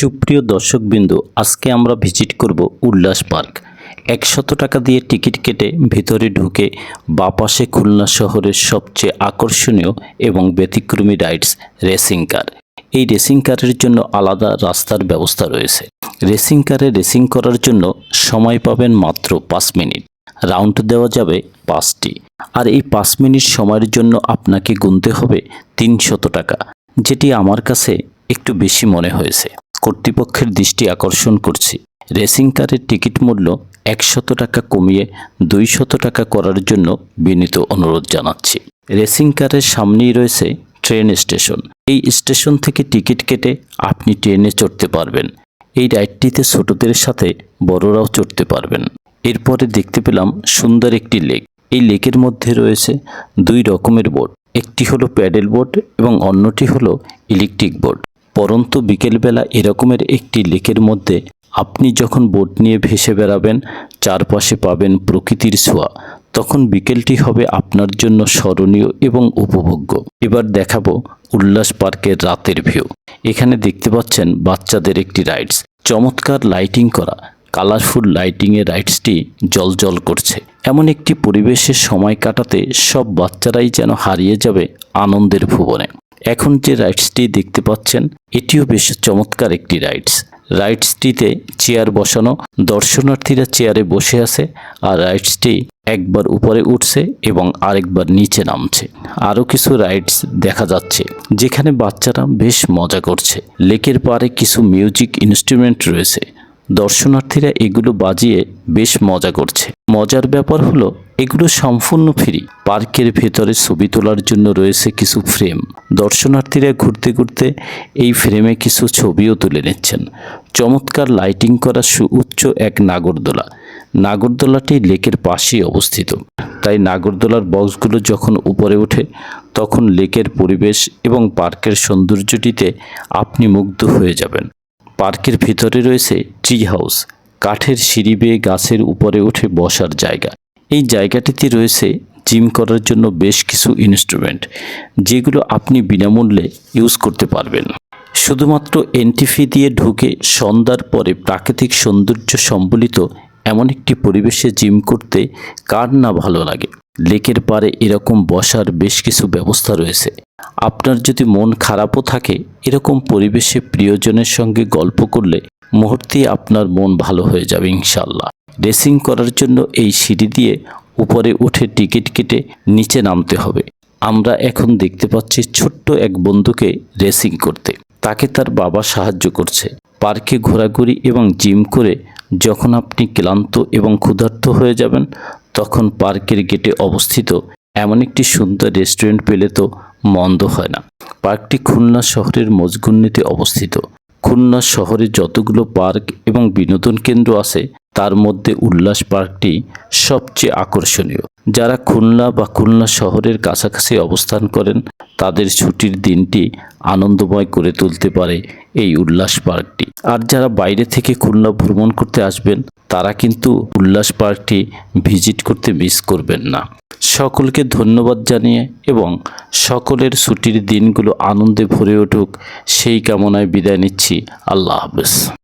সুপ্রিয় দর্শকবৃন্দ, আজকে আমরা ভিজিট করব উল্লাস পার্ক। একশত টাকা দিয়ে টিকিট কেটে ভিতরে ঢুকে বাপাশে খুলনা শহরের সবচেয়ে আকর্ষণীয় এবং ব্যতিক্রমী রাইডস রেসিং কার এই রেসিং কারের জন্য আলাদা রাস্তার ব্যবস্থা রয়েছে। রেসিং কারে রেসিং করার জন্য সময় পাবেন মাত্র পাঁচ মিনিট। রাউন্ড দেওয়া যাবে পাঁচটি। আর এই পাঁচ মিনিট সময়ের জন্য আপনাকে গুনতে হবে তিনশত টাকা, যেটি আমার কাছে একটু বেশি মনে হয়েছে। কর্তৃপক্ষের দৃষ্টি আকর্ষণ করছি। রেসিং কারের টিকিট মূল্য একশত টাকা কমিয়ে দুইশত টাকা করার জন্য বিনীত অনুরোধ জানাচ্ছি। রেসিং কারের সামনেই রয়েছে ট্রেন স্টেশন। এই স্টেশন থেকে টিকিট কেটে আপনি ট্রেনে চড়তে পারবেন। এই রাইডটিতে ছোটদের সাথে বড়রাও চড়তে পারবেন। এরপরে দেখতে পেলাম সুন্দর একটি লেক। এই লেকের মধ্যে রয়েছে দুই রকমের বোট। একটি হলো প্যাডেল বোট এবং অন্যটি হলো ইলেকট্রিক বোট। পরন্তু বিকেলবেলা এরকমের একটি লেকের মধ্যে আপনি যখন বোট নিয়ে ভেসে বেড়াবেন, চারপাশে পাবেন প্রকৃতির ছোঁয়া, তখন বিকেলটি হবে আপনার জন্য স্মরণীয় এবং উপভোগ্য। এবার দেখাবো উল্লাস পার্কের রাতের ভিউ। এখানে দেখতে পাচ্ছেন বাচ্চাদের একটি রাইডস। চমৎকার লাইটিং করা, কালারফুল লাইটিংয়ের রাইডসটি জলজল করছে। এমন একটি পরিবেশে সময় কাটাতে সব বাচ্চারাই যেন হারিয়ে যাবে আনন্দের ভুবনে। এখন যে রাইডসটি দেখতে পাচ্ছেন, এটিও বেশ চমৎকার একটি রাইডস। রাইডসটিতে চেয়ার বসানো, দর্শনার্থীরা চেয়ারে বসে আছে আর রাইডসটি একবার উপরে উঠছে এবং আরেকবার নিচে নামছে। আরও কিছু রাইডস দেখা যাচ্ছে, যেখানে বাচ্চারা বেশ মজা করছে। লেকের পাড়ে কিছু মিউজিক ইনস্ট্রুমেন্ট রয়েছে। দর্শনার্থীরা এগুলো বাজিয়ে বেশ মজা করছে। মজার ব্যাপার হলো, এগুলো সম্পূর্ণ ফ্রি। পার্কের ভেতরে ছবি তোলার জন্য রয়েছে কিছু ফ্রেম। দর্শনার্থীরা ঘুরতে ঘুরতে এই ফ্রেমে কিছু ছবিও তুলে নিচ্ছেন। চমৎকার লাইটিং করা সুউচ্চ এক নাগরদোলা। নাগরদোলাটি লেকের পাশেই অবস্থিত। তাই নাগরদোলার বক্সগুলো যখন উপরে ওঠে, তখন লেকের পরিবেশ এবং পার্কের সৌন্দর্যটিতে আপনি মুগ্ধ হয়ে যাবেন। পার্কের ভিতরে রয়েছে ট্রি হাউস কাঠের সিঁড়ি বেয়ে গাছের উপরে উঠে বসার জায়গা। এই জায়গাটিতে রয়েছে জিম করার জন্য বেশ কিছু ইনস্ট্রুমেন্ট যেগুলো আপনি বিনামূল্যে ইউজ করতে পারবেন। শুধুমাত্র এন্ট্রি ফি দিয়ে ঢুকে সন্ধ্যার পরে প্রাকৃতিক সৌন্দর্য সম্বলিত এমন একটি পরিবেশে জিম করতে কার না ভালো লাগে? লেকের পাড়ে এরকম বসার বেশ কিছু ব্যবস্থা রয়েছে। আপনার যদি মন খারাপও থাকে, এরকম পরিবেশে প্রিয়জনের সঙ্গে গল্প করলে মুহূর্তেই আপনার মন ভালো হয়ে যাবে ইনশাল্লাহ রেসিং করার জন্য এই সিঁড়ি দিয়ে উপরে উঠে টিকিট কেটে নিচে নামতে হবে। আমরা এখন দেখতে পাচ্ছি ছোট্ট এক বন্ধুকে রেসিং করতে। তাকে তার বাবা সাহায্য করছে। পার্কে ঘোরাঘুরি এবং জিম করে যখন আপনি ক্লান্ত এবং ক্ষুধার্ত হয়ে যাবেন, তখন পার্কের গেটে অবস্থিত এমন একটি সুন্দর রেস্টুরেন্ট পেলে তো মন্দ হয় না। পার্কটি খুলনা শহরের মজগুন্নিতে অবস্থিত। খুলনা শহরে যতগুলো পার্ক এবং বিনোদন কেন্দ্র আছে তার মধ্যে উল্লাস পার্কটি সবচেয়ে আকর্ষণীয়। যারা খুলনা বা খুলনা শহরের কাছাকাছি অবস্থান করেন, তাদের ছুটির দিনটি আনন্দময় করে তুলতে পারে এই উল্লাস পার্কটি। আর যারা বাইরে থেকে খুলনা ভ্রমণ করতে আসবেন, তারা কিন্তু উল্লাস পার্কটি ভিজিট করতে মিস করবেন না। সকলকে ধন্যবাদ জানিয়ে এবং সকলের ছুটির দিনগুলো আনন্দে ভরে উঠুক, সেই কামনায় বিদায় নিচ্ছি। আল্লাহ হাফেজ।